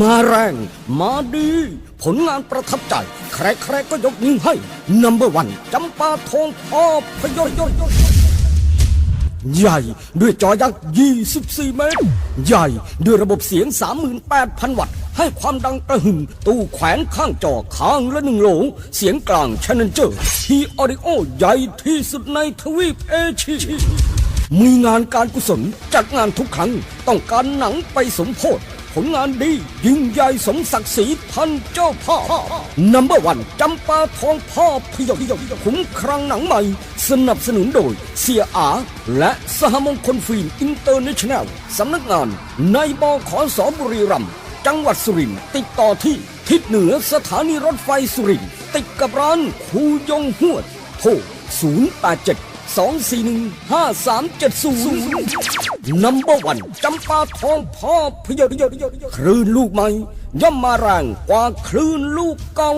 มาแรง มาดี ผลงานประทับใจ ใครๆก็ยกนิ้วให้นัมเบอร์วันจำปาทองพอพยศใหญ่ด้วยจอยักษ์ 24 เมตร ใหญ่ด้วยระบบเสียง 38,000 วัตต์ ให้ความดังกระหึ่ม ตู้แขวนข้างจอข้างละหนึ่งโหล เสียงกลางชนเจอร์ทีออดิโอใหญ่ที่สุดในทวีปเอเชียมีงานการกุศลจัดงานทุกครั้ง ต้องการหนังไปสมโพธิ ผลงานดี ยิ่งใหญ่สมศักดิ์ศรีท่านเจ้าพ่อนัมเบอร์วันจำปาทองพ่อพยศคุ้มครังหนังใหม่ สนับสนุนโดยเสียอา และสหมงคลฟิล์มอินเตอร์เนชั่นแนลสำนักงานในบอขอสบุรีรัมย์จังหวัดสุรินทร์ติดต่อที่ทิศเหนือสถานีรถไฟสุรินทร์ติดกับร้านคูยงหวดโทร087 งสี่หนึ่งห้าสามเจ็ดศูนย์นัมเบอร์วันจำปาทองพ่อพยศคลื่นลูกใหม่ ย่อมมาแรงกว่าคลื่นลูกเก่า